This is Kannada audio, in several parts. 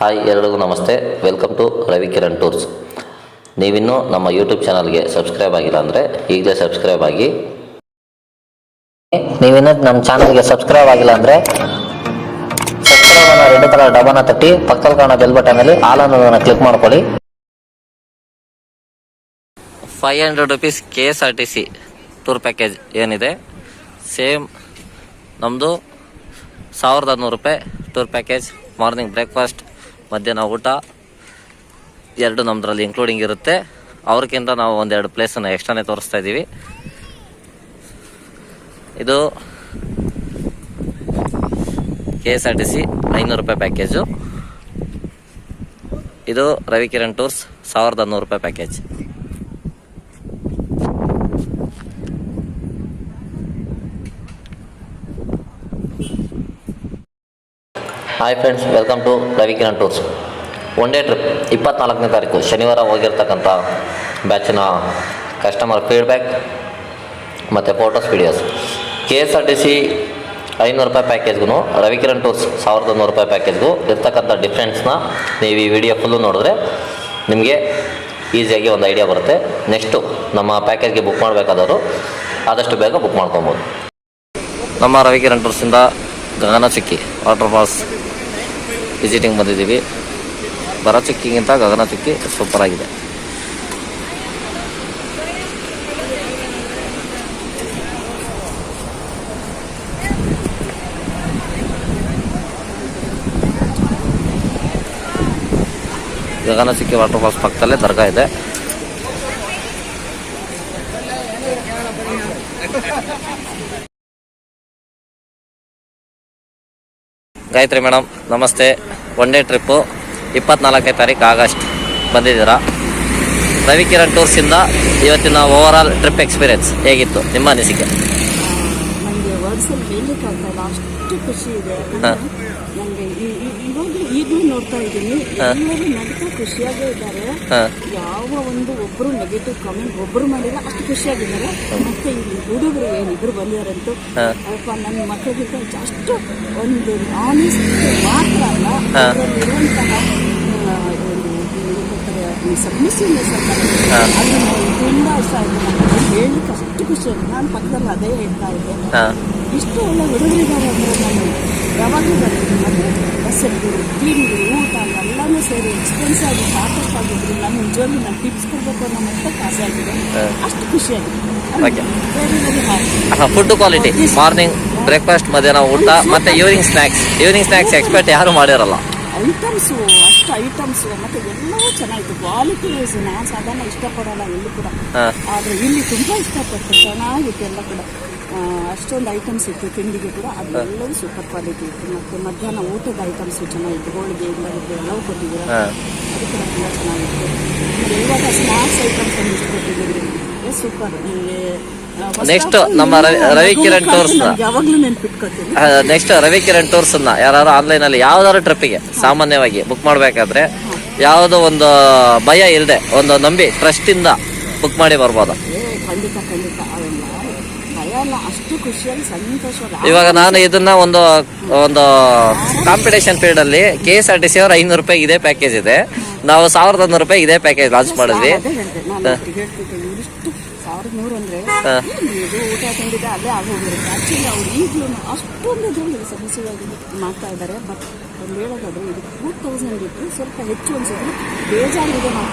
ಹಾಯ್ ಎಲ್ಲರಿಗೂ ನಮಸ್ತೆ. Welcome to Ravi Kiran tours ನೀವಿನ್ನೂ ನಮ್ಮ ಯೂಟ್ಯೂಬ್ ಚಾನಲ್ಗೆ ಸಬ್ಸ್ಕ್ರೈಬ್ ಆಗಿಲ್ಲ ಅಂದರೆ ಈಗಲೇ ಸಬ್ಸ್ಕ್ರೈಬ್ ಆಗಿ. ನೀವಿನ್ನೂ ನಮ್ಮ ಚಾನಲ್ಗೆ ಸಬ್ಸ್ಕ್ರೈಬ್ ಆಗಿಲ್ಲ ಅಂದರೆ ಸಬ್ಸ್ಕ್ರೈಬ್ ಅನ್ನೋ ರೆಡ್ ಕಲರ್ ಡಬನ ತಟ್ಟಿ, ಪಕ್ಕದಲ್ಲಿ ಕಾಣೋ ಬೆಲ್ ಬಟನಲ್ಲಿ ಆಲ್ ಅನ್ನೋದನ್ನು ಕ್ಲಿಕ್ ಮಾಡ್ಕೊಳ್ಳಿ. Five hundred rupees K S R T C tour package ಏನಿದೆ? ಸೇಮ್ ನಮ್ಮದು ಸಾವಿರದ ಹದಿನೂರು ರೂಪಾಯಿ ಟೂರ್ ಪ್ಯಾಕೇಜ್ ಮಾರ್ನಿಂಗ್ ಬ್ರೇಕ್ಫಾಸ್ಟ್ ಮಧ್ಯಾಹ್ನ ಊಟ, ಎರಡು ನಮ್ಮದ್ರಲ್ಲಿ ಇನ್ಕ್ಲೂಡಿಂಗ್ ಇರುತ್ತೆ. ಅವ್ರಿಗಿಂತ ನಾವು ಒಂದೆರಡು ಪ್ಲೇಸನ್ನು ಎಕ್ಸ್ಟ್ರಾನೇ ತೋರಿಸ್ತಾ ಇದ್ದೀವಿ. ಇದು K S R T C ಐನೂರು ರೂಪಾಯಿ ಪ್ಯಾಕೇಜು ಇದು ರವಿಕಿರಣ್ ಟೂರ್ಸ್, ಸಾವಿರದ ಹನ್ನೂರು ರೂಪಾಯಿ package hi friends welcome to Ravikiran tours one day trip ಇಪ್ಪತ್ನಾಲ್ಕನೇ ತಾರೀಕು, ಶನಿವಾರ ಹೋಗಿರ್ತಕ್ಕಂಥ ಬ್ಯಾಚಿನ ಕಸ್ಟಮರ್ ಫೀಡ್ಬ್ಯಾಕ್ ಮತ್ತು photos videos K S R T C ಐನೂರು ರೂಪಾಯಿ ಪ್ಯಾಕೇಜ್ಗೂ ರವಿಕಿರಣ್ ಟೂರ್ಸ್ ಸಾವಿರದ ನೂರು ರೂಪಾಯಿ ಪ್ಯಾಕೇಜ್ಗೂ ಇರ್ತಕ್ಕಂಥ ಡಿಫ್ರೆನ್ಸ್ನ ನೀವು ಈ ವಿಡಿಯೋ ಫುಲ್ಲು ನೋಡಿದ್ರೆ ನಿಮಗೆ ಈಸಿಯಾಗಿ ಒಂದು ಐಡಿಯಾ ಬರುತ್ತೆ. ನೆಕ್ಸ್ಟು ನಮ್ಮ ಪ್ಯಾಕೇಜ್ಗೆ ಬುಕ್ ಮಾಡಬೇಕಾದವರು ಆದಷ್ಟು ಬೇಗ ಬುಕ್ ಮಾಡ್ಕೊಬೋದು. ನಮ್ಮ ರವಿಕಿರಣ್ ಟೂರ್ಸಿಂದ ಗಗನಚುಕ್ಕಿ ವಾಟರ್ ಫಾಲ್ಸ್ ವಿಸಿಟಿಂಗ್ ಬಂದಿದ್ದೀವಿ. ಬರಚುಕ್ಕಿಗಿಂತ ಗಗನಚುಕ್ಕಿ ಸೂಪರ್ ಆಗಿದೆ. ಗಗನಚುಕ್ಕಿ ವಾಟರ್ ಫಾಲ್ಸ್ ಪಕ್ಕದಲ್ಲೇ ದರ್ಗಾ ಇದೆ. ಗಾಯತ್ರಿ ಮೇಡಮ್ ನಮಸ್ತೆ. ಒನ್ ಡೇ ಟ್ರಿಪ್ಪು ಇಪ್ಪತ್ನಾಲ್ಕನೇ ತಾರೀಕು ಆಗಸ್ಟ್ ಬಂದಿದ್ದೀರಾ? ರವಿಕಿರಣ್ ಟೂರ್ಸಿಂದ ಇವತ್ತಿನ ಓವರ್ ಆಲ್ ಟ್ರಿಪ್ ಎಕ್ಸ್ಪೀರಿಯನ್ಸ್ ಹೇಗಿತ್ತು? ನಿಮ್ಮ ಅನಿಸಿಕೆ? ನನಗೆ ವರ್ಡ್ಸಲ್ಲಿ ಅಷ್ಟು ಖುಷಿ ಇದೆ. ನೋಡ್ತಾ ಇದ್ದೀನಿ. ಎಲ್ಲರೂ ನಗ್ತಾ ಖುಷಿಯಾಗೇ ಇದ್ದಾರೆ. ಯಾವ ಒಂದು ಒಬ್ಬರು ನೆಗೆಟಿವ್ ಕಾಮೆಂಟ್ ಒಬ್ಬರು ಮಾಡಿಲ್ಲ ಅಷ್ಟು ಖುಷಿಯಾಗಿದ್ದಾರೆ. ಮತ್ತೆ ಇಲ್ಲಿ ಹುಡುಗರು ಏನು ಬಂದಿದ್ದಾರಂತೂ ಹಾ. ಅಲ್ಪ ನನ್ನ ಮಕ್ಕಳಿಗೆ ಅಷ್ಟು ಒಂದು ಆನೆಸ್ಟ್ ಮಾತ್ರ ಅಲ್ಲ. ಹಾ. ಅದರಲ್ಲಿರುವಂತಹ ಒಂದು ಸಬ್ಮಿಸಿವ್ನೆಸ್ ಅಂತ. ಅದು ನನಗೆ ತುಂಬಾ ಇಷ್ಟ ಆಯ್ತು ಹೇಳಲಿಕ್ಕೆ ಅಷ್ಟು ಖುಷಿ ಆಯ್ತು ನಾನು ಪಕ್ಕದಲ್ಲಿ ಅದೇ ಹೇಳ್ತಾ ಇದ್ದೆ. ಇಷ್ಟು ಒಳ್ಳೆ ಹುಡುಗರಿದ್ದಾರೆ ಅಂದರೆ ನಾನು ಯಾವಾಗಲೂ ಬರ್ತೀನಿ. ಮತ್ತು ಬಸ್ಸಲ್ಲಿ ತಿಂಡಿ ಊಟ ಎಲ್ಲನೂ ಸೇರಿ ಎಕ್ಸ್ಪೆನ್ಸ್ ಆಗಿ ಸಾಕಷ್ಟು ಆಗಿದ್ರು ನಾನು ನಿಜವಾಗ್ಲೂ ನಾನು ಟಿಪ್ಸ್ ಕೊಡಬೇಕು ಅನ್ನೋ ಮತ್ತೆ ಆಸೆ ಆಗಿದೆ. ಅಷ್ಟು ಖುಷಿ ಆಗಿದೆ. Very very happy food quality morning breakfast ಮಧ್ಯಾಹ್ನ ಊಟ ಮತ್ತೆ evening snacks evening snacks expect ಯಾರು ಮಾಡಿರಲ್ಲ. ಐಟಮ್ಸು ಅಷ್ಟು ಐಟಮ್ಸು ಮತ್ತು ಎಲ್ಲವೂ ಚೆನ್ನಾಗಿತ್ತು. ಕ್ವಾಲಿಟಿ ವೈಸ್ ನಾನು ಸಾಧಾರಣ ಇಷ್ಟಪಡೋಲ್ಲ ಎಲ್ಲೂ ಕೂಡ. ಆದರೆ ಇಲ್ಲಿ ತುಂಬ ಇಷ್ಟಪಟ್ಟು ಚೆನ್ನಾಗಿತ್ತು ಎಲ್ಲ ಕೂಡ. ಅಷ್ಟೊಂದು ಐಟಮ್ಸ್ ಇತ್ತು ತಿಂಡಿಗೆ ಕೂಡ. ಅದೆಲ್ಲವೂ ಸೂಪರ್ ಕ್ವಾಲಿಟಿ ಇತ್ತು. ಮತ್ತೆ ಮಧ್ಯಾಹ್ನ ಊಟದ ಐಟಮ್ಸು ಚೆನ್ನಾಗಿತ್ತು. ಹೋಳಿಗೆ ಎಲ್ಲರಿಗೂ ಎಲ್ಲವೂ ಕೊಟ್ಟಿದ್ದೀರ? ಅದು ಕೂಡ ತುಂಬ ಚೆನ್ನಾಗಿತ್ತು. ಇವಾಗ ಸ್ನ್ಯಾಕ್ಸ್ ಐಟಮ್ಸ್ ಒಂದಿಷ್ಟು ಕೊಟ್ಟಿದ್ದೀರಿ ಸೂಪರ್ Next ನಮ್ಮ ರವಿ- ಕಿರಣ್ ಟೂರ್ಸ್ ನೆಕ್ಸ್ಟ್ ರವಿ ಕಿರಣ್ ಟೂರ್ಸ್ನ ಯಾರು ಆನ್ಲೈನಲ್ಲಿ ಯಾವ್ದಾದ್ರು ಟ್ರಿಪ್ಪಿಗೆ ಸಾಮಾನ್ಯವಾಗಿ ಬುಕ್ ಮಾಡಬೇಕಾದ್ರೆ ಯಾವುದೋ ಒಂದು ಭಯ ಇಲ್ಲದೆ ಒಂದು ನಂಬಿ ಟ್ರಸ್ಟ್ ಇಂದ ಬುಕ್ ಮಾಡಿ ಬರ್ಬೋದು. ಖಂಡಿತ ಖಂಡಿತ. ಅಲ್ಲ ಅಷ್ಟು ಖುಷಿಯಾಗಿ ಸಂತೋಷವಾಗಿ ಇವಾಗ ನಾನು ಇದನ್ನ ಒಂದು ಒಂದು ಕಾಂಪಿಟೇಷನ್ ಪೀರಿಯಡ್ ಅಲ್ಲಿ K S R T C ಅವ್ರ ಐನೂರು ರೂಪಾಯಿ ಇದೇ ಪ್ಯಾಕೇಜ್ ಇದೆ. ನಾವು ಸಾವಿರದ ಒಂದೂರು ರೂಪಾಯಿ ಇದೇ ಪ್ಯಾಕೇಜ್ ಲಾಂಚ್ ಮಾಡಿದ್ವಿ. ಸಾವಿರದ ನೂರು ಅಂದ್ರೆ ಇದು ಊಟ ತಿಂಡಿದೆ ಅಲ್ಲೇ ಆಗೋಗಿರುತ್ತೆ ಆಕ್ಚುಲಿ ಅವ್ರು ಈಗಲೂ ಅಷ್ಟೊಂದು ಇದರಲ್ಲಿ ಸಮಸ್ಯೆಯಾಗಿ ಮಾಡ್ತಾ ಇದ್ದಾರೆ ಬಟ್ ಒಂದು ಹೇಳೋದಾದ್ರೆ ಇದು ಟೂ ತೌಸಂಡ್ ಇತ್ತು ಸ್ವಲ್ಪ ಹೆಚ್ಚು ಅನ್ಸಿದ್ರು ಬೇಜಾರಿದೆ ನಾವು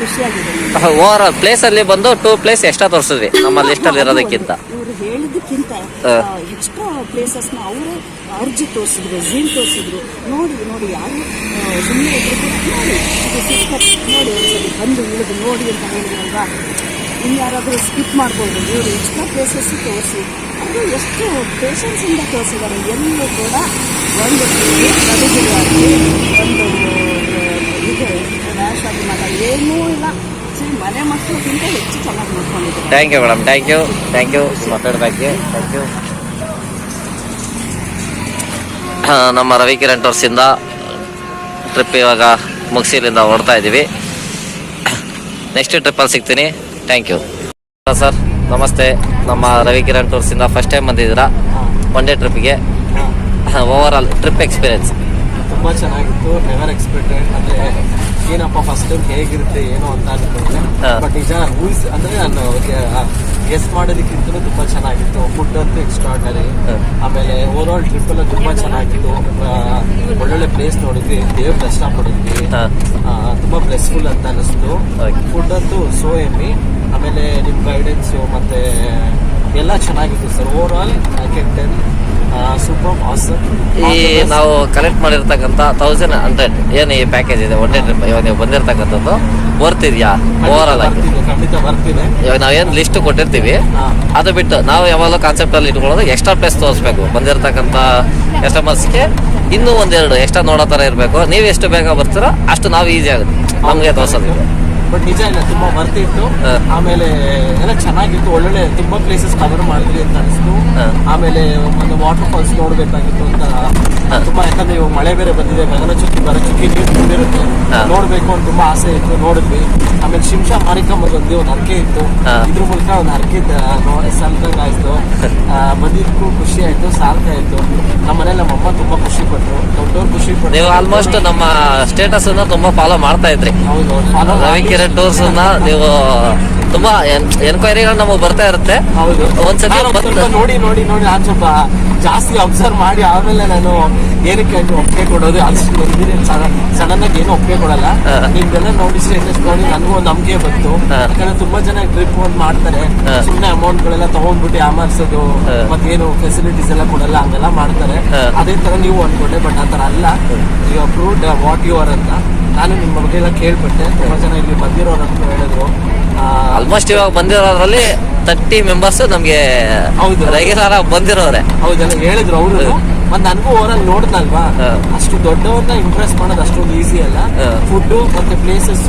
ಖುಷಿಯಾಗಿದೆ. ನನಗೆ. ಓವರ್ ಆಲ್ ಪ್ಲೇಸ್ ಅಲ್ಲಿ ಬಂದು ಟೂ ಪ್ಲೇಸ್ ಎಕ್ಸ್ಟ್ರಾ ತೋರಿಸಿದ್ವಿ ನಮ್ಮ ಲಿಸ್ಟ್ ಅಲ್ಲಿ ಇರೋದಕ್ಕಿಂತ. ಹೇಳಿದ್ದಕ್ಕಿಂತ ಎಕ್ಸ್ಟ್ರಾ ಪ್ಲೇಸಸ್ನ ಅವರು ಅರ್ಜಿ ತೋರಿಸಿದ್ರು ಝೀಲ್ ತೋರಿಸಿದ್ರು. ನೋಡಿ ನೋಡಿ ಯಾರು ಸುಮ್ಮನೆ ಇದ್ರು ನೋಡಿ ನೋಡಿ ಬಂದು ಇಳಿದು ನೋಡಿ ಅಂತ ಹೇಳಿದ್ರಲ್ವಾ? ಇನ್ನು ಯಾರಾದರೂ ಸ್ಕಿಪ್ ಮಾಡ್ಬೋದು ಇವರು ಎಕ್ಸ್ಟ್ರಾ ಪ್ಲೇಸಸ್ ತೋರಿಸಿ. ಅದು ಎಷ್ಟು ಪೇಷನ್ಸಿಂದ ತೋರಿಸಿದ್ದಾರೆ ಎಲ್ಲೂ ಕೂಡ ಒಂದು ಒಂದು ಇದು ರ್ಯಾಶ್ ಆಗಿ ಮಾಡ ಏನೂ ಇಲ್ಲ See, ಮನೆ ಮಕ್ಕಳಿಗಿಂತ ಹೆಚ್ಚು ಚೆನ್ನಾಗಿ ನೋಡ್ಕೊಂಡಿದ್ದಾರೆ thank you madam thank you thank you ಮಾತಾಡೋದಕ್ಕೆ ಥ್ಯಾಂಕ್ ಯು ನಮ್ಮ ರವಿ ಕಿರಣ್ ಟೂರ್ಸಿಂದ ಟ್ರಿಪ್ ಇವಾಗ ಮುಗಿಸಿಲಿಂದ ಹೊರಡ್ತಾ ಇದ್ದೀವಿ ನೆಕ್ಸ್ಟ್ ಟ್ರಿಪ್ಪಲ್ಲಿ ಸಿಗ್ತೀನಿ. ಥ್ಯಾಂಕ್ ಯು ಸರ್ ನಮಸ್ತೆ. ನಮ್ಮ ರವಿ ಕಿರಣ್ ಟೂರ್ಸಿಂದ ಫಸ್ಟ್ ಟೈಮ್ ಬಂದಿದ್ದೀರಾ? ಒನ್ ಡೇ ಟ್ರಿಪ್ಗೆ ಓವರ್ ಆಲ್ ಟ್ರಿಪ್ ಎಕ್ಸ್ಪೀರಿಯನ್ಸ್ ತುಂಬ ತುಂಬಾ ಚೆನ್ನಾಗಿತ್ತು. ನೆವರ್ ಎಕ್ಸ್ಪೆಕ್ಟೆಡ್ ಅಂದ್ರೆ ಏನಪ್ಪ ಫಸ್ಟ್ ಟೈಮ್ ಹೇಗಿರುತ್ತೆ ಏನೋ ಅಂತ ಅನ್ಕೊಂಡೆ. ಬಟ್ ನಿಜ ಊಹಿಸ್ ಅಂದ್ರೆ ನಾನು ಗೆಸ್ಟ್ ಮಾಡೋದಕ್ಕಿಂತ ತುಂಬಾ ಚೆನ್ನಾಗಿತ್ತು. ಫುಡ್ ಅಂತೂ ಎಕ್ಸ್ಟ್ರಾರ್ಡನರಿ. ಆಮೇಲೆ ಓವರ್ ಆಲ್ ಟ್ರಿಪ್ ಎಲ್ಲ ತುಂಬಾ ಚೆನ್ನಾಗಿತ್ತು. ಒಳ್ಳೊಳ್ಳೆ ಪ್ಲೇಸ್ ನೋಡಿದ್ವಿ. ದೇವ್ರ ದರ್ಶನ ಪಡಿದ್ವಿ ತುಂಬಾ ಬ್ಲೆಸ್ಫುಲ್ ಅಂತ ಅನಿಸ್ತು. ಫುಡ್ ಅಂತೂ ಸೋ ಎಮ್ಮಿ ಆಮೇಲೆ ನಿಮ್ ಗೈಡೆನ್ಸ್ ಮತ್ತೆ ಎಲ್ಲ ಚೆನ್ನಾಗಿತ್ತು ಸರ್ ಓವರ್ ಆಲ್ ಕೆನ್ ಟೆನ್ ಸೂಪರ್ ಆಸಮ್ ಈ ನಾವು ಕಲೆಕ್ಟ್ ಮಾಡಿರ್ತಕ್ಕಂಥ ತೌಸಂಡ್ ಹಂಡ್ರೆಡ್ ಏನು ಈ ಪ್ಯಾಕೇಜ್ ಇದೆ? ಒನ್ ಡೇ ಟ್ರಿಪ್ ಇವಾಗ ನೀವು ಬಂದಿರತಕ್ಕಂಥದ್ದು ಬರ್ತಿದ್ಯಾ ಓವರ್ ಆಲ್ ಆಗಿ. ಇವಾಗ ಏನು ನಾವೇನು ಲಿಸ್ಟ್ ಕೊಟ್ಟಿರ್ತೀವಿ. ಅದು ಬಿಟ್ಟು ನಾವು ಯಾವಾಗಲೂ ಕಾನ್ಸೆಪ್ಟಲ್ಲಿ ಇಟ್ಕೊಳ್ಳೋದು ಎಕ್ಸ್ಟ್ರಾ ಪ್ಲೇಸ್ ತೋರಿಸ್ಬೇಕು. ಬಂದಿರತಕ್ಕಂಥ ಕಸ್ಟಮರ್ಸ್ಗೆ ಇನ್ನೂ ಒಂದೆರಡು ಎಕ್ಸ್ಟ್ರಾ ನೋಡೋ ಥರ ಇರಬೇಕು. ನೀವು ಎಷ್ಟು ಬೇಗ ಬರ್ತೀರೋ ಅಷ್ಟು ನಾವು ಈಸಿ ಆಗುತ್ತೆ. ನಮಗೆ ತೋರಿಸೋದು ಬಟ್ ನಿಜ ಇಲ್ಲ ತುಂಬಾ. ಆಮೇಲೆ ಎಲ್ಲ ಚೆನ್ನಾಗಿತ್ತು ಒಳ್ಳೊಳ್ಳೆ ತುಂಬಾ ಪ್ಲೇಸಸ್ ಕವರ್ ಮಾಡಿದ್ವಿ ಅಂತ ಅನಿಸ್ತು. ಆಮೇಲೆ ಒಂದು ವಾಟರ್ ಫಾಲ್ಸ್ ನೋಡ್ಬೇಕಾಗಿತ್ತು ಅಂತ. ತುಂಬಾ ಯಾಕಂದ್ರೆ ಇವಾಗ ಮಳೆ ಬೇರೆ ಬಂದಿದೆ ಗಗನಚುಕ್ಕಿ ಬರಚುಕ್ಕಿ ನೀರು ತುಂಬಿರುತ್ತೆ. ನೋಡ್ಬೇಕು ಅಂತ ತುಂಬಾ ಆಸೆ ಇತ್ತು ನೋಡಿದ್ವಿ. ಆಮೇಲೆ ಶಿಂಷಾ ಮಾರಿಕಮ್ಮದ ಒಂದು ಒಂದು ಹರಕೆ ಇತ್ತು. ಇದ್ರ ಮೂಲಕ ಒಂದು ಹರಕೆ ನೋಡಿ ಸಲ್ದಂಗ್ ಆಯ್ತು. ಬಂದಿದ್ದಕ್ಕೂ ಖುಷಿ ಆಯ್ತು ಸಾರ್ಥಕ ಆಯ್ತು ನಮ್ಮ ಮನೇಲಿ ನಮ್ಮ ಅಮ್ಮ ತುಂಬಾ ಖುಷಿ ಪಟ್ರು. ದೊಡ್ಡವ್ರು ಖುಷಿ ಪಟ್ರು. ನೀವು ಆಲ್ಮೋಸ್ಟ್ ನಮ್ಮ ಸ್ಟೇಟಸ್ ಅನ್ನ ತುಂಬಾ ಫಾಲೋ ಮಾಡ್ತಾ ಇದ್ರಿ. ಹೌದು ಫಾಲೋ ರವಿ ಕಿರಣ್ ಟೂರ್ಸ್ ಅನ್ನ ನೀವು ತುಂಬಾ ಎನ್ಕ್ವೈರಿಗಳು ನಮಗೆ ಬರ್ತಾ ಇರುತ್ತೆ. ಹೌದು. ಒಂದ್ಸತಿ ನೋಡಿ ನೋಡಿ ನೋಡಿ ನಾನು ಸ್ವಲ್ಪ ಜಾಸ್ತಿ ಅಬ್ಸರ್ವ್ ಮಾಡಿ ಆಮೇಲೆ ನಾನು ಏನಕ್ಕೆ ಒಪ್ಪಿಗೆ ಕೊಡೋದು ಅಷ್ಟು ಸಡನ್ ಆಗಿ ಏನು ಒಪ್ಪಿಗೆ ಕೊಡಲ್ಲ. ನಿಮ್ದೆಲ್ಲ ನೋಡಿ ಸ್ಟೇಟಸ್ ನೋಡಿ ನನಗೂ ಒಂದು ನಂಬಿಕೆ ಬಂತು. ಯಾಕಂದ್ರೆ ತುಂಬಾ ಜನ ಟ್ರಿಪ್ ಒಂದು ಮಾಡ್ತಾರೆ. ಸುಮ್ಮನೆ ಅಮೌಂಟ್ ಗಳೆಲ್ಲ ತಗೊಂಡ್ಬಿಟ್ಟು ಆಮರ್ಸೋದು. ಮತ್ತೇನು ಫೆಸಿಲಿಟೀಸ್ ಎಲ್ಲ ಕೊಡಲ್ಲ ಹಂಗೆಲ್ಲ ಮಾಡ್ತಾರೆ. ಅದೇ ತರ ನೀವು ಅನ್ಕೊಂಡೆ ಬಟ್ ಆ ತರ ಅಲ್ಲ. You approved what you are ಅಂತ ನಾನು ನಿಮ್ಮ ಬಗ್ಗೆ ಎಲ್ಲ ಕೇಳ್ಪಟ್ಟೆ. ತುಂಬಾ ಜನ ಇಲ್ಲಿ ಬಂದಿರೋರು ಅಂತ ಹೇಳಿದ್ರು. ಆಲ್ಮೋಸ್ಟ್ ಇವಾಗ ಬಂದಿರೋದ್ರಲ್ಲಿ ತರ್ಟಿ ಮೆಂಬರ್ಸ್ ನಮಗೆ ಹೌದು. ರೆಗ್ಯುಲರ್ ಆಗಿ ಬಂದಿರೋರೆ ಹೌದಲ್ಲ ಹೇಳಿದ್ರು ಅವರು. ಮತ್ತೆ ನನಗೂ ಓವರಾಲ್ ನೋಡ್ದಲ್ವಾ. ಅಷ್ಟು ದೊಡ್ಡವ್ರನ್ನ ಇಂಪ್ರೆಸ್ ಮಾಡೋದು ಅಷ್ಟೊಂದು ಈಸಿ ಅಲ್ಲ. ಫುಡ್ ಮತ್ತೆ ಪ್ಲೇಸಸ್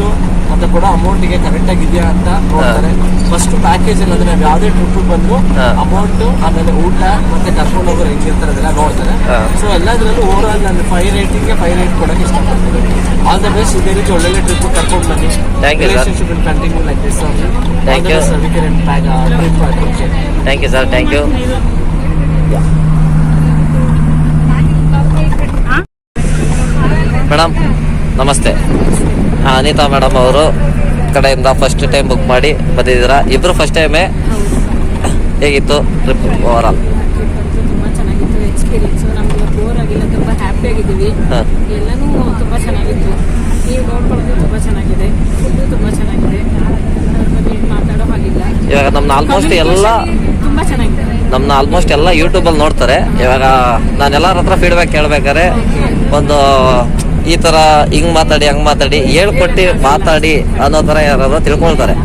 ಮತ್ತೆ ಅಮೌಂಟ್ಗೆ ಕರೆಕ್ಟ್ ಆಗಿದೆಯಾ ಅಂತ ನೋಡ್ತಾರೆ. ಫಸ್ಟ್ ಪ್ಯಾಕೇಜ್ ಅಲ್ಲಿ ಅಂದ್ರೆ ನಾವು ಯಾವುದೇ ಟ್ರಿಪ್ ಬಂದು. ಅಮೌಂಟ್ ಆಮೇಲೆ ಊಟ ಮತ್ತೆ ಕರ್ಕೊಂಡು ಹೋಗೋರು ಹೆಂಗಿರ್ತಾರೆ ಅದೆಲ್ಲ ನೋಡ್ತಾರೆ. ಸೊ ಎಲ್ಲದರಲ್ಲೂ ಓವರ್ ಆಲ್ ನಾನು ಫೈವ್ ರೇಟಿಂಗ್ ಫೈವ್ ರೇಟ್ ಕೊಡಕ್ಕೆ ಇಷ್ಟಪಡ್ತೀನಿ. ಆಲ್ ದ ಬೆಸ್ಟ್ ಇದೇ ರೀತಿ ಒಳ್ಳೊಳ್ಳೆ ಟ್ರಿಪ್ ಕರ್ಕೊಂಡು ಬನ್ನಿ. Thank you, sir. Relationship continue like this Thank you. Trip thank you sir thank you madam ನಮಸ್ತೆ. ಹಾಂ ಅನಿತಾ ಮೇಡಮ್ ಅವರು ಕಡೆಯಿಂದ ಫಸ್ಟ್ ಟೈಮ್ ಬುಕ್ ಮಾಡಿ ಬಂದಿದ್ದೀರಾ. ಇಬ್ಬರು ಫಸ್ಟ್ ಟೈಮೇ ಹೇಗಿತ್ತು ಟ್ರಿಪ್ ಓವರ್ ಆಲ್ ತುಂಬ ಚೆನ್ನಾಗಿತ್ತು ಎಕ್ಸ್ಪೀರಿಯನ್ಸು ನಮ್ಗೆ ಬೋರ್ ಆಗಿಲ್ಲ ತುಂಬ ಹ್ಯಾಪಿ ಆಗಿದ್ದೀವಿ. ಹಾಂ. ಎಲ್ಲನೂ ತುಂಬ ಚೆನ್ನಾಗಿತ್ತು. ನೀವು ನೋಡ್ಕೊಳ್ಳೋದು ತುಂಬ ಚೆನ್ನಾಗಿದೆ. ಫುಡ್ಡು ತುಂಬ ಚೆನ್ನಾಗಿದೆ. ಅದ್ರ ಬಗ್ಗೆ ಏನ್ ಮಾತಾಡೋ ಹಾಗಿಲ್ಲ. ಇವಾಗ ನಮ್ನ ಆಲ್ಮೋಸ್ಟ್ ಎಲ್ಲ ತುಂಬ ನಮ್ಮನ್ನ ಆಲ್ಮೋಸ್ಟ್ ಎಲ್ಲ ಯೂಟ್ಯೂಬಲ್ಲಿ ನೋಡ್ತಾರೆ. ಇವಾಗ ನಾನೆಲ್ಲರ ಹತ್ರ ಫೀಡ್ಬ್ಯಾಕ್ ಕೇಳ್ಬೇಕಾದ್ರೆ ಒಂದು ಈ ಥರ ಹಿಂಗೆ ಮಾತಾಡಿ ಹಂಗೆ ಮಾತಾಡಿ ಹೇಳ್ಕೊಟ್ಟು ಮಾತಾಡಿ ಅನ್ನೋ ಥರ ಯಾರಾದ್ರು ತಿಳ್ಕೊಳ್ತಾರೆ.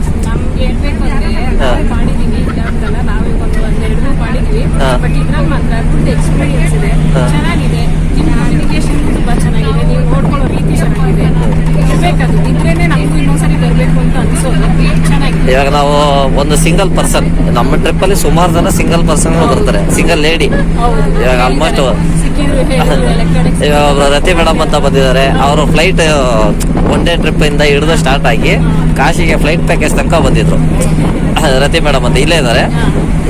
ಇವಾಗ ನಾವು ಒಂದು ಸಿಂಗಲ್ ಪರ್ಸನ್ ನಮ್ಮ ಟ್ರಿಪ್ಪಲ್ಲಿ ಸುಮಾರು ಜನ ಸಿಂಗಲ್ ಪರ್ಸನ್ ಬರ್ತಾರೆ ಸಿಂಗಲ್ ಲೇಡಿ ಇವಾಗ ಆಲ್ಮೋಸ್ಟ್ ರತಿ ಮೇಡಮ್ ಅಂತ ಬಂದಿದ್ದಾರೆ. ಅವರು ಫ್ಲೈಟ್ ಒನ್ ಡೇ ಟ್ರಿಪ್ ಇಂದ ಹಿಡಿದು ಸ್ಟಾರ್ಟ್ ಆಗಿ ಕಾಶಿಗೆ ಫ್ಲೈಟ್ ಪ್ಯಾಕೇಜ್ ತನಕ ಬಂದಿದ್ರು. ರತಿ ಮೇಡಮ್ ಅಂತ ಇಲ್ಲೇ ಇದ್ದಾರೆ.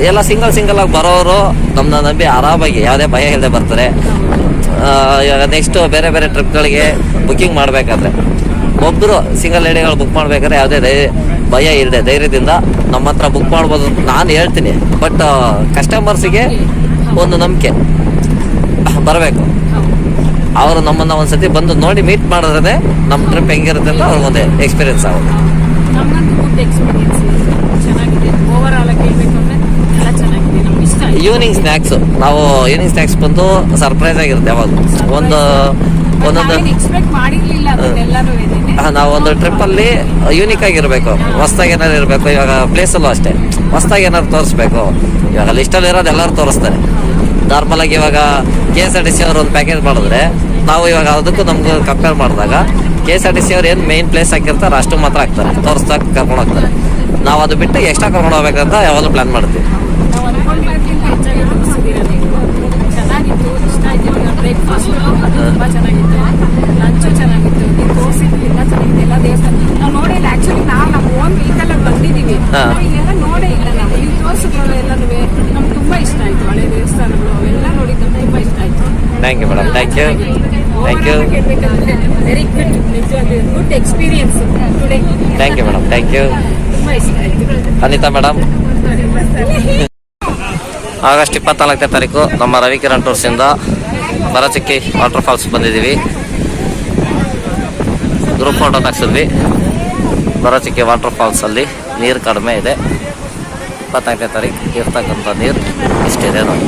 ಎಲ್ಲ ಸಿಂಗಲ್ ಸಿಂಗಲ್ ಆಗಿ ಬರೋರು ನಮ್ಮನ್ನ ನಂಬಿ ಆರಾಮಾಗಿ ಯಾವುದೇ ಭಯ ಇಲ್ಲದೆ ಬರ್ತಾರೆ. ಇವಾಗ ನೆಕ್ಸ್ಟ್ ಬೇರೆ ಬೇರೆ ಟ್ರಿಪ್ಗಳಿಗೆ ಬುಕ್ಕಿಂಗ್ ಮಾಡಬೇಕಾದ್ರೆ. ಒಬ್ಬರು ಸಿಂಗಲ್ ಲೇಡಿಗಳು ಬುಕ್ ಮಾಡಬೇಕಾದ್ರೆ ಯಾವುದೇ ಧೈರ್ಯ ಭಯ ಇಲ್ಲದೆ ಧೈರ್ಯದಿಂದ ನಮ್ಮ ಹತ್ರ ಬುಕ್ ಮಾಡ್ಬೋದು ಅಂತ ನಾನು ಹೇಳ್ತೀನಿ. ಬಟ್ ಕಸ್ಟಮರ್ಸಿಗೆ ಒಂದು ನಂಬಿಕೆ. ಬರಬೇಕು. ಅವರು ನಮ್ಮನ್ನ ಒಂದ್ಸತಿ ಬಂದು ನೋಡಿ ಮೀಟ್ ಮಾಡಿದ್ರೆ ನಮ್ಮ ಟ್ರಿಪ್ ಹೆಂಗಿರುತ್ತೆ ಅಂತ ಅವ್ರಿಗೊಂದು ಎಕ್ಸ್ಪೀರಿಯನ್ಸ್ ಆಗುತ್ತೆ. ಈವ್ನಿಂಗ್ ಸ್ನ್ಯಾಕ್ಸು ನಾವು ಈವ್ನಿಂಗ್ ಸ್ನ್ಯಾಕ್ಸ್ ಬಂದು ಸರ್ಪ್ರೈಸ್ ಆಗಿರುತ್ತೆ ಯಾವಾಗ ಒಂದು ಒಂದೊಂದು ನಾವು ಒಂದು ಟ್ರಿಪ್ಪಲ್ಲಿ ಯೂನಿಕ್ ಆಗಿರಬೇಕು. ಹೊಸ್ದಾಗಿ ಏನಾದ್ರು ಇರಬೇಕು. ಇವಾಗ ಪ್ಲೇಸಲ್ಲೂ ಅಷ್ಟೇ. ಹೊಸ್ದಾಗಿ ಏನಾದ್ರು ತೋರಿಸ್ಬೇಕು. ಇವಾಗ ಲಿಸ್ಟಲ್ಲಿ ಇರೋದು ಎಲ್ಲರೂ ತೋರಿಸ್ತಾರೆ. ನಾರ್ಮಲ್ ಆಗಿ ಇವಾಗ K S R T C ಅವರು ಒಂದು ಪ್ಯಾಕೇಜ್ ಮಾಡಿದ್ರೆ, ನಾವು ಇವಾಗ ಅದಕ್ಕೂ ನಮ್ಗೆ ಕಂಪೇರ್ ಮಾಡಿದಾಗ K S R T C ಅವ್ರು ಏನು ಮೇನ್ ಪ್ಲೇಸ್ ಹಾಕಿರ್ತಾರೆ ಅಷ್ಟು ಮಾತ್ರ ಹಾಕ್ತಾರೆ. ತೋರಿಸ್ದಾಗ ಕರ್ಕೊಂಡು ಹೋಗ್ತಾರೆ. ನಾವು ಅದು ಬಿಟ್ಟು ಎಕ್ಸ್ಟ್ರಾ ಕರ್ಕೊಂಡು ಹೋಗ್ಬೇಕಂತ ಯಾವಾಗಲೂ ಪ್ಲ್ಯಾನ್ ಮಾಡ್ತೀವಿ ನಾವು ಅನ್ಕೊಂಡ್ಕಿಂತ ಹೆಚ್ಚಾಗಿ ತೋರಿಸಿದ್ದೀರ ನೀವು ಚೆನ್ನಾಗಿತ್ತು ಇಷ್ಟ ಆಯ್ತು ಇವಾಗ ಬ್ರೇಕ್ಫಾಸ್ಟ್ ಅದು ತುಂಬ ಚೆನ್ನಾಗಿತ್ತು ಲಂಚು ಚೆನ್ನಾಗಿತ್ತು ನೀವು ತೋರಿಸಿದ್ದು ಎಲ್ಲ ಚೆನ್ನಾಗಿದೆ ಎಲ್ಲ ದೇವಸ್ಥಾನ ನಾವು ನೋಡಿಲ್ಲ ಆ್ಯಕ್ಚುಲಿ ನಾವು ನಮ್ಮ ಓನ್ ವೆಹಿಕಲಲ್ಲಿ ಬಂದಿದ್ದೀವಿ ಹಾ. ನಾವು ಇಲ್ಲೆಲ್ಲ ನೋಡೇ ಇಲ್ಲ ನಾವು ನೀವು ತೋರಿಸಿದ್ರಲ್ಲ ಎಲ್ಲನೂ ನಮ್ಗೆ ತುಂಬ ಇಷ್ಟ ಆಯಿತು ಹಳೆ ದೇವಸ್ಥಾನಗಳು ಅವೆಲ್ಲ ನೋಡಿದ್ದು ನಮ್ಗೆ ತುಂಬ ಇಷ್ಟ ಆಯಿತು thank you madam thank you thank you very good ನಿಜವಾಗ್ಲೂ good experience today thank you madam thank you ತುಂಬಾ ಇಷ್ಟ ಆಯ್ತು ಅನಿತಾ ಮೇಡಮ್. ಆಗಸ್ಟ್ ಇಪ್ಪತ್ನಾಲ್ಕನೇ ತಾರೀಕು ನಮ್ಮ ರವಿಕಿರಣ್ ಟೂರ್ಸಿಂದ ಬರಚಿಕ್ಕಿ ವಾಟರ್ ಫಾಲ್ಸ್ ಬಂದಿದ್ದೀವಿ. ಗ್ರೂಪ್ ಫೋಟೋ ತೆಗ್ಸಿದ್ವಿ. ಬರಚಿಕ್ಕಿ ವಾಟರ್ ಫಾಲ್ಸಲ್ಲಿ ನೀರು ಕಡಿಮೆ ಇದೆ. ಇಪ್ಪತ್ನಾಲ್ಕನೇ ತಾರೀಕು ಇರ್ತಕ್ಕಂಥ ನೀರು ಇಷ್ಟಿದೆ ನೋಡಿ.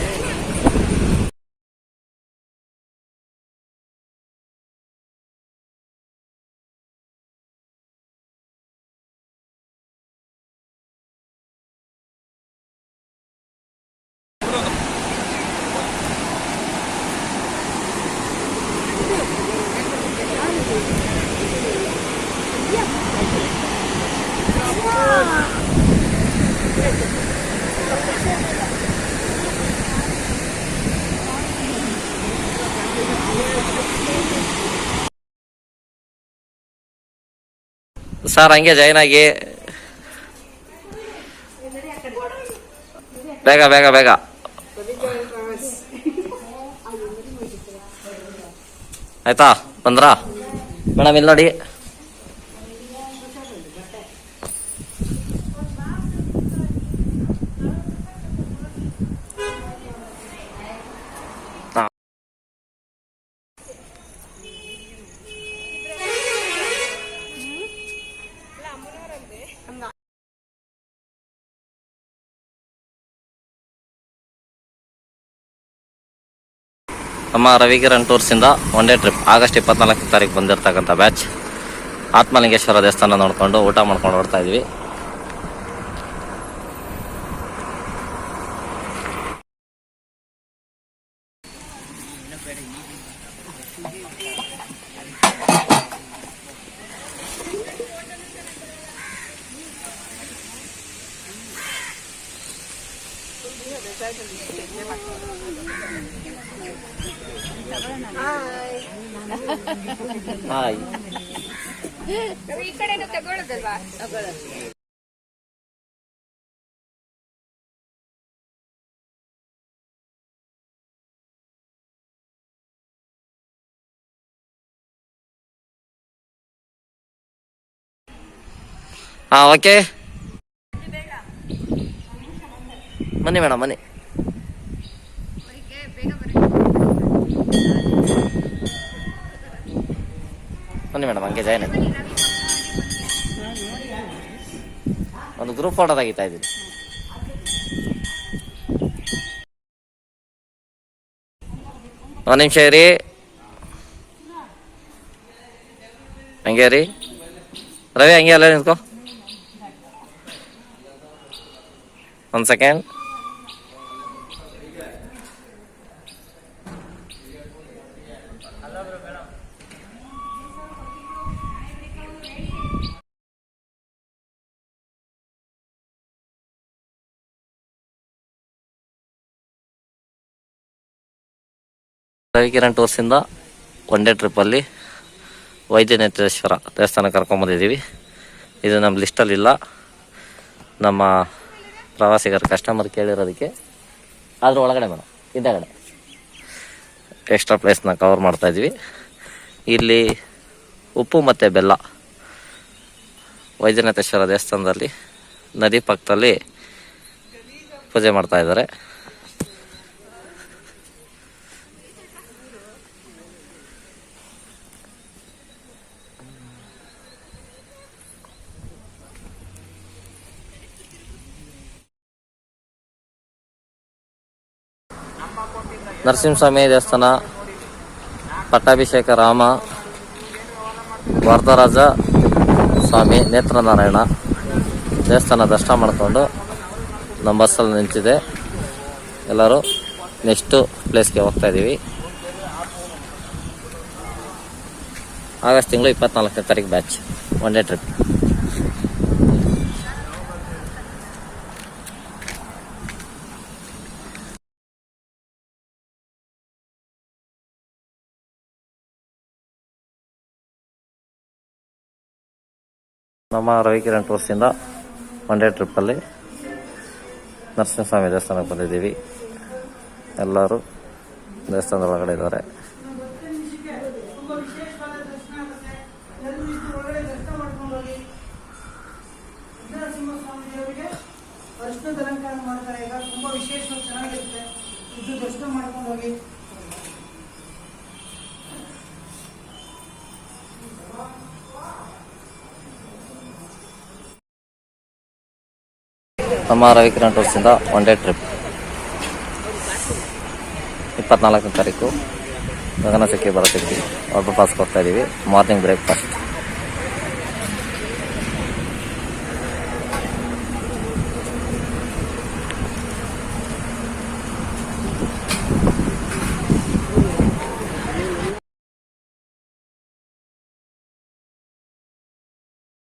ಸರ್ ಹಂಗೆ ಜಾಯ್ನ್ ಆಗಿ. ಬೇಗ ಬೇಗ ಬೇಗ. ಆಯ್ತಾ? ಬಂದ್ರಾ? ಮೇಡಮ್ ಇಲ್ಲಿ ನೋಡಿ. ನಮ್ಮ ರವಿಕಿರಣ್ ಟೂರ್ಸಿಂದ ಒನ್ ಡೇ ಟ್ರಿಪ್ ಆಗಸ್ಟ್ ಇಪ್ಪತ್ನಾಲ್ಕನೇ ತಾರೀಕು ಬಂದಿರತಕ್ಕಂಥ ಬ್ಯಾಚ್ ಆತ್ಮಲಿಂಗೇಶ್ವರ ದೇವಸ್ಥಾನ ನೋಡಿಕೊಂಡು ಊಟ ಮಾಡ್ಕೊಂಡು ಹೊರಡ್ತಾ ಇದ್ವಿ ಹಾಯ್. ಈ ಕಡೆನೂ ತಗೊಳ್ಳೋದಲ್ವಾ? ಹಾಂ ಓಕೆ ಬನ್ನಿ ಮೇಡಮ್ ಬನ್ನಿ ಬನ್ನಿ ಮೇಡಮ್, ಹಂಗೆ ಜಾಯ್ನ್ ಆಗಿ ಒಂದು ಗ್ರೂಪ್ ಫೋಟೋ ತೆಗಿತಾ ಇದ್ದೀನಿ. ಒಂದು ನಿಮಿಷ ರೀ ಹಂಗೆ ರೀ ರವಿ, ಹಂಗೆ ಅಲ್ಲ ನಿಂತ್ಕೋ. ಒಂದು ಸೆಕೆಂಡ್ ರವಿಕಿರಣ್ ಟೂರ್ಸಿಂದ ಒನ್ ಡೇ ಟ್ರಿಪ್ಪಲ್ಲಿ ವೈದ್ಯನೇತ್ರೇಶ್ವರ ದೇವಸ್ಥಾನ ಕರ್ಕೊಂಬಂದಿದ್ದೀವಿ ಇದು ನಮ್ಮ ಲಿಸ್ಟಲ್ಲಿ ಇಲ್ಲ. ನಮ್ಮ ಪ್ರವಾಸಿಗರ ಕಸ್ಟಮರ್ ಕೇಳಿರೋದಕ್ಕೆ ಅದ್ರ ಒಳಗಡೆ ಮೇಡಮ್ ಹಿಂದೆಗಡೆ. ಎಕ್ಸ್ಟ್ರಾ ಪ್ಲೇಸ್ನ ಕವರ್ ಮಾಡ್ತಾ ಇದ್ವಿ ಇಲ್ಲಿ ಉಪ್ಪು ಮತ್ತು ಬೆಲ್ಲ. ವೈದ್ಯನಾಥೇಶ್ವರ ದೇವಸ್ಥಾನದಲ್ಲಿ ನದಿ ಪಕ್ಕದಲ್ಲಿ ಪೂಜೆ ಮಾಡ್ತಾ ನರಸಿಂಹಸ್ವಾಮಿ ದೇವಸ್ಥಾನ, ಪಟ್ಟಾಭಿಷೇಕ ರಾಮ, ವರದರಾಜ ಸ್ವಾಮಿ ನೇತ್ರನಾರಾಯಣ ದೇವಸ್ಥಾನ ದರ್ಶನ ಮಾಡಿಕೊಂಡು ನಮ್ಮ ಬಸ್ಸಲ್ಲಿ ನಿಂತಿದೆ. ಎಲ್ಲರೂ ನೆಕ್ಸ್ಟು ಪ್ಲೇಸ್ಗೆ ಹೋಗ್ತಾ ಇದ್ದೀವಿ. ಆಗಸ್ಟ್ ತಿಂಗಳು ಇಪ್ಪತ್ನಾಲ್ಕನೇ ತಾರೀಕು ಬ್ಯಾಚ್ ಒನ್ ಡೇ ಟ್ರಿಪ್ ನಮ್ಮ ರವಿಕಿರಣ್ ಟೂರ್ಸಿಂದ ಒನ್ ಡೇ ಟ್ರಿಪ್ಪಲ್ಲಿ ನರಸಿಂಹಸ್ವಾಮಿ ದೇವಸ್ಥಾನಕ್ಕೆ ಬಂದಿದ್ದೀವಿ. ಎಲ್ಲರೂ ದೇವಸ್ಥಾನದ ಒಳಗಡೆ ಇದ್ದಾರೆ. ನಮ್ಮ ರವಿಕಿರಣ್ ಟೂರ್ಸಿಂದ ಒನ್ ಡೇ ಟ್ರಿಪ್ ಇಪ್ಪತ್ನಾಲ್ಕನೇ ತಾರೀಕು ಗಗನಚುಕ್ಕಿ ಬರೋಚುಕ್ಕಿ ವಾಟರ್ ಪಾಸ್ ಕೊಡ್ತಾ ಇದ್ದೀವಿ ಮಾರ್ನಿಂಗ್ ಬ್ರೇಕ್ಫಾಸ್ಟ್